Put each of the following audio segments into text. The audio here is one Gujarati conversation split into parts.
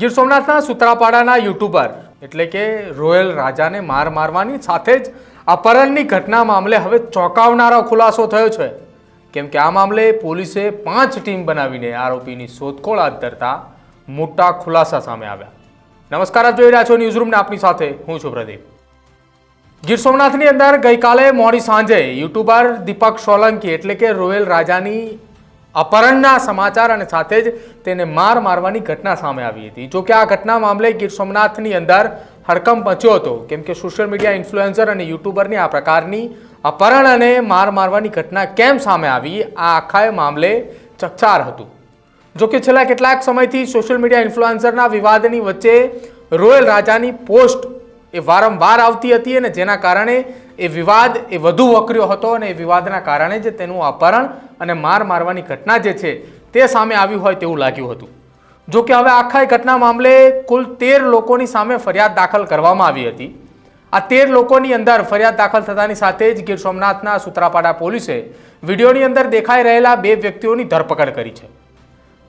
ગીર સોમનાથના સુત્રાપાડાના યુટ્યુબર, એટલે કે રોયલ રાજાને માર મારવાની સાથે જ અપહરણની ઘટના મામલે હવે ચોંકાવનારો ખુલાસો થયો છે. કેમ કે આ મામલે પોલીસે પાંચ ટીમ બનાવીને આરોપીની શોધખોળ હાથ ધરતા મોટા ખુલાસા સામે આવ્યા. નમસ્કાર, આપ જોઈ રહ્યા છો ન્યૂઝરૂમને આપની સાથે હું છું પ્રદીપ. ગીર સોમનાથની અંદર ગઈકાલે મોડી સાંજે યુટ્યુબર દીપક સોલંકી, એટલે કે રોયલ રાજાની અપહરણના સમાચાર અને સાથે જ તેને માર મારવાની ઘટના સામે આવી હતી. જો કે આ ઘટના મામલે ગીર સોમનાથની અંદર હડકંપ મચ્યો હતો. કેમ કે સોશિયલ મીડિયા ઇન્ફ્લુએન્સર અને યુટ્યુબરની આ પ્રકારની અપહરણ અને માર મારવાની ઘટના કેમ સામે આવી, આ આખા મામલે ચકચાર હતું. જો કે છેલ્લા કેટલાક સમયથી સોશિયલ મીડિયા ઇન્ફ્લુએન્સરના વિવાદની વચ્ચે રોયલ રાજાની પોસ્ટ એ વારંવાર આવતી હતી અને જેના કારણે એ વિવાદ એ વધુ વકર્યો હતો અને એ વિવાદના કારણે જ તેનું અપહરણ અને માર મારવાની ઘટના જે છે તે સામે આવ્યું હોય તેવું લાગ્યું હતું. જો કે હવે આખા એ ઘટના મામલે કુલ તેર લોકોની સામે ફરિયાદ દાખલ કરવામાં આવી હતી. આ તેર લોકોની અંદર ફરિયાદ દાખલ થતાની સાથે જ ગીર સોમનાથના સુત્રાપાડા પોલીસે વિડીયોની અંદર દેખાઈ રહેલા બે વ્યક્તિઓની ધરપકડ કરી છે.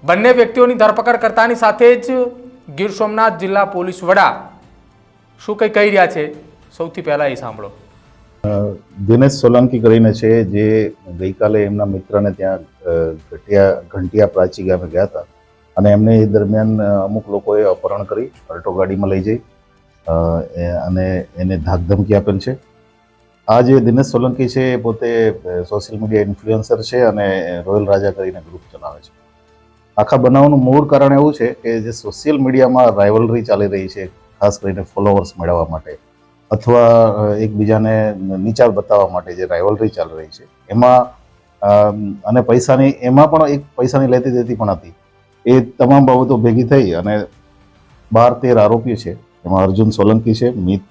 બંને વ્યક્તિઓની ધરપકડ કરતાની સાથે જ ગીર સોમનાથ જિલ્લા પોલીસ વડા શું કંઈ કહી રહ્યા છે? સૌથી પહેલાં એ સાંભળો. દિનેશ સોલંકી કરીને છે, જે ગઈકાલે એમના મિત્રને ત્યાં ઘટિયા, ઘંટિયા પ્રાચી ગામે ગયા હતા. અને એમને એ દરમિયાન અમુક લોકોએ અપહરણ કરી, અલ્ટો ગાડીમાં લઈ જઈ અને એને ધાકધમકી આપેલ છે. આ જે દિનેશ સોલંકી છે, એ પોતે સોશિયલ મીડિયા ઇન્ફ્લુએન્સર છે અને રોયલ રાજા કરીને ગ્રુપ ચલાવે છે. આખા બનાવનું મૂળ કારણ એવું છે કે જે સોશિયલ મીડિયામાં રાઇવલરી ચાલી રહી છે ખાસ કરીને ફોલોવર્સ મેળવવા માટે અથવા એકબીજાને નીચા બતાવવા માટે જે રાઇવલરી ચાલી રહી છે, એમાં અને પૈસાની, એમાં પણ એક પૈસાની લેતી દેતી પણ હતી. એ તમામ બાબતો ભેગી થઈ અને બાર તેર આરોપીઓ છે. એમાં અર્જુન સોલંકી છે, મિત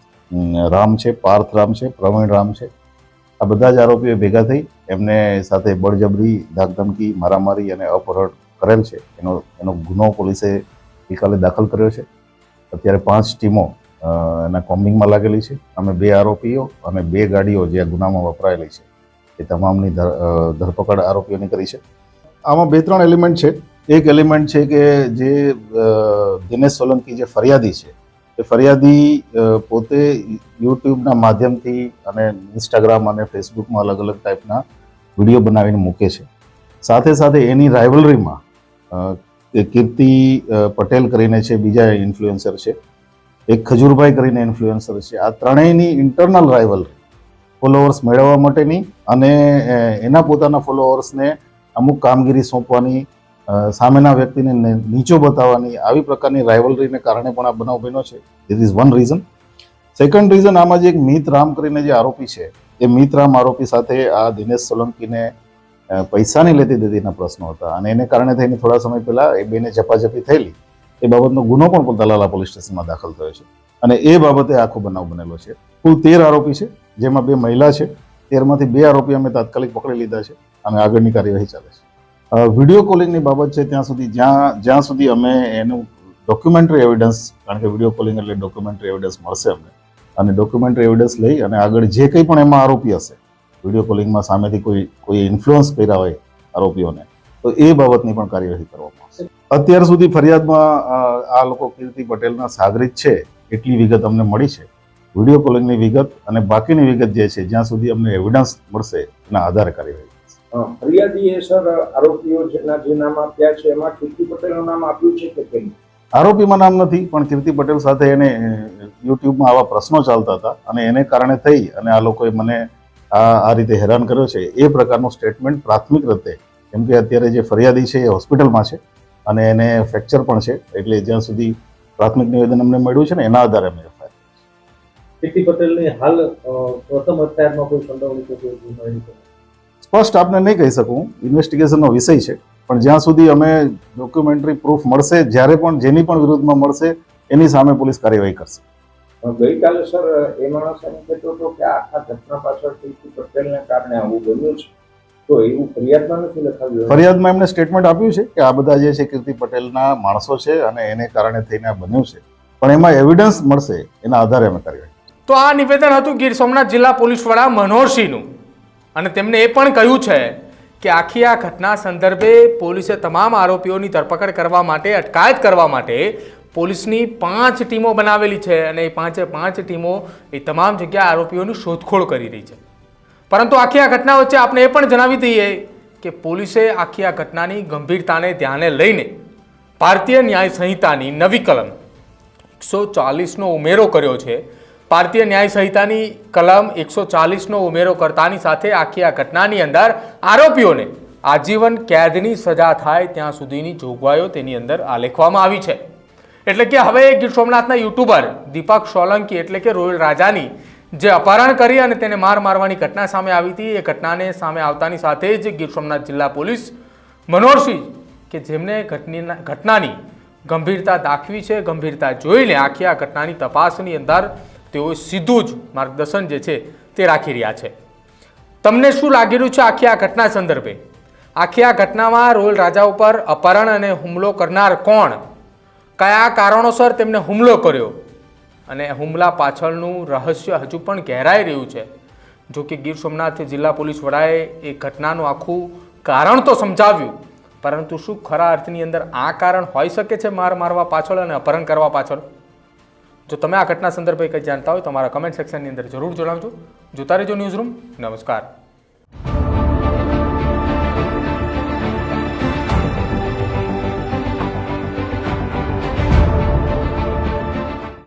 રામ છે, પાર્થ રામ છે, પ્રવીણ રામ છે. આ બધા જ આરોપીઓ ભેગા થઈ એમને સાથે બળજબરી, ધાકધમકી, મારામારી અને અપહરણ કરેલ છે. એનો એનો ગુનો પોલીસે ગઈકાલે દાખલ કર્યો છે. અત્યારે પાંચ ટીમો એના કોમ્બિંગમાં લાગેલી છે. અમે બે આરોપીઓ અને બે ગાડીઓ જે આ ગુનામાં વપરાયેલી છે, એ તમામની ધરપકડ આરોપીઓની કરી છે. આમાં બે ત્રણ એલિમેન્ટ છે. એક એલિમેન્ટ છે કે જે દિનેશ સોલંકી જે ફરિયાદી છે, એ ફરિયાદી પોતે યુટ્યુબના માધ્યમથી અને ઇન્સ્ટાગ્રામ અને ફેસબુકમાં અલગ અલગ ટાઈપના વીડિયો બનાવીને મૂકે છે. સાથે સાથે એની રાઇવલરીમાં કીર્તિ પટેલ કરીને છે, બીજા ઇન્ફ્લુએન્સર છે. એક ખજૂરભાઈ કરીને ઇન્ફ્લુએન્સર છે. આ ત્રણેયની ઇન્ટરનલ રાઇવલ ફોલોઅર્સ મેળવવા માટેની અને એના પોતાના ફોલોઅર્સને અમુક કામગીરી સોંપવાની સામેના વ્યક્તિને નીચો બતાવવાની, આવી પ્રકારની રાઇવલરીને કારણે પણ આ બનાવ બન્યો છે. It is one reason second reason આમાં જે એક મિત રામ કરીને જે આરોપી છે, એ મિત રામ આરોપી સાથે આ દિનેશ સોલંકીને પૈસાની લેતી દેતીના પ્રશ્નો હતા અને એને કારણે થઈને થોડા સમય પહેલા એ બેને ઝપાઝપી થયેલી. એ બાબતનો ગુનો પણ દલાલા પોલીસ સ્ટેશનમાં દાખલ થયો છે. અને એ બાબતે આખો બનાવ બનેલો છે. કુલ તેર આરોપી છે, જેમાં બે મહિલા છે. તેરમાંથી બે આરોપી અમે તાત્કાલિક પકડી લીધા છે અને આગળની કાર્યવાહી ચાલે છે. વીડિયો કોલિંગની બાબત છે, ત્યાં સુધી જ્યાં જ્યાં સુધી અમે એનું ડોક્યુમેન્ટરી એવિડન્સ, કારણ કે વીડિયો કોલિંગ એટલે ડોક્યુમેન્ટરી એવિડન્સ મળશે અમને. અને ડોક્યુમેન્ટરી એવિડન્સ લઈ અને આગળ જે કંઈ પણ એમાં આરોપી હશે વીડિયો કોલિંગમાં સામેથી કોઈ કોઈ ઇન્ફ્લુઅન્સ કર્યા હોય આરોપીઓને તો એ બાબતની પણ કાર્યવાહી કરવામાં આવશે. અત્યાર સુધી ફરિયાદમાં આ લોકો કીર્તિ પટેલના સાગરિત છે એટલી વિગત અમને મળી છે. વીડિયો કોલિંગની વિગત અને બાકીની વિગત જે છે જ્યાં સુધી અમને એવિડન્સ મળશે એના આધારે કાર્યવાહી ફરિયાદીએ સર આરોપીઓ જેના જે નામ આપ્યા છે એમાં કીર્તિ પટેલનું નામ આપ્યું છે કે કેમ? આરોપીમાં નામ નથી પણ કીર્તિ પટેલ સાથે એને યુટ્યુબમાં આવા પ્રશ્નો ચાલતા હતા અને એને કારણે થઈ અને આ લોકોએ મને આ આ રીતે હેરાન કર્યો છે એ પ્રકારનું સ્ટેટમેન્ટ પ્રાથમિક રીતે કેમ કે અત્યારે જે ફરિયાદી છે એ હોસ્પિટલમાં છે અને એને ફ્રેક્ચર પણ છે એટલે જ્યાં સુધી પ્રાથમિક નિવેદન અમને મળ્યું છે ને એના આધારે અમે એફઆઈઆર પટેલની હાલ પ્રથમ કોઈ સંડોવણી કોઈ? સ્પષ્ટ આપને નહીં કહી શકું ઇન્વેસ્ટિગેશનનો વિષય છે પણ જ્યાં સુધી અમે ડોક્યુમેન્ટરી પ્રૂફ મળશે જ્યારે પણ જેની પણ વિરુદ્ધમાં મળશે એની સામે પોલીસ કાર્યવાહી કરશે ગઈકાલે સર એ માણસ એમ કહેતો હતો કે આખા ઘટના પાછળ કીર્તિ પટેલને કારણે આવું બન્યું છે. તો એવું ફરિયાદમાં નથી લખાવ્યું ફરિયાદમાં એમને સ્ટેટમેન્ટ આપ્યું છે કે આ બધા જે છે કીર્તિ પટેલના માણસો છે અને એને કારણે થઈને આ બન્યું છે. પણ એમાં એવિડન્સ મળશે એના આધારે અમે કરીએ તો આ નિવેદન હતું ગીર સોમનાથ જિલ્લા પોલીસ વડા મનોહરસિંહનું. અને તેમણે એ પણ કહ્યું છે કે આખી આ ઘટના સંદર્ભે પોલીસે તમામ આરોપીઓની ધરપકડ કરવા માટે અટકાયત કરવા માટે પોલીસની પાંચ ટીમો બનાવેલી છે અને એ પાંચે પાંચ ટીમો એ તમામ જગ્યાએ આરોપીઓની શોધખોળ કરી રહી છે. પરંતુ આખી આ ઘટના વચ્ચે આપણે એ પણ જણાવી દઈએ કે પોલીસે આખી આ ઘટનાની ગંભીરતાને ધ્યાને લઈને ભારતીય ન્યાય સંહિતાની નવી કલમ એકસો ચાલીસનો ઉમેરો કર્યો છે. ભારતીય ન્યાય સંહિતાની કલમ એકસો ચાલીસનો ઉમેરો કરતાની સાથે આખી આ ઘટનાની અંદર આરોપીઓને આજીવન કેદની સજા થાય ત્યાં સુધીની જોગવાઈઓ તેની અંદર આલેખવામાં આવી છે. એટલે કે હવે ગીર સોમનાથના યુટ્યુબર દીપક સોલંકી, એટલે કે રોયલ રાજાની, જે અપહરણ કરી અને તેને માર મારવાની ઘટના સામે આવી હતી. એ ઘટનાને સામે આવતાની સાથે જ ગીર સોમનાથ જિલ્લા પોલીસ મનોહરસિંહ, કે જેમને ઘટનીના, ઘટનાની ગંભીરતા દાખવી છે, ગંભીરતા જોઈને આખી આ ઘટનાની તપાસની અંદર તેઓ સીધું જ માર્ગદર્શન જે છે તે રાખી રહ્યા છે. તમને શું લાગી રહ્યું છે આખી આ ઘટના સંદર્ભે? આખી આ ઘટનામાં રોયલ રાજા ઉપર અપહરણ અને હુમલો કરનાર કોણ? કયા કારણોસર તેમને હુમલો કર્યો? અને હુમલા પાછળનું રહસ્ય હજુ પણ ઘેરાઈ રહ્યું છે. જો કે ગીર સોમનાથ જિલ્લા પોલીસ વડાએ એ ઘટનાનું આખું કારણ તો સમજાવ્યું, પરંતુ શું ખરા અર્થની અંદર આ કારણ હોઈ શકે છે માર મારવા પાછળ અને અપહરણ કરવા પાછળ? જો તમે આ ઘટના સંદર્ભે કંઈ જાણતા હોય તો તમારા કમેન્ટ સેક્શનની અંદર જરૂર જણાવજો. જોતા રહેજો ન્યૂઝ રૂમ નમસ્કાર.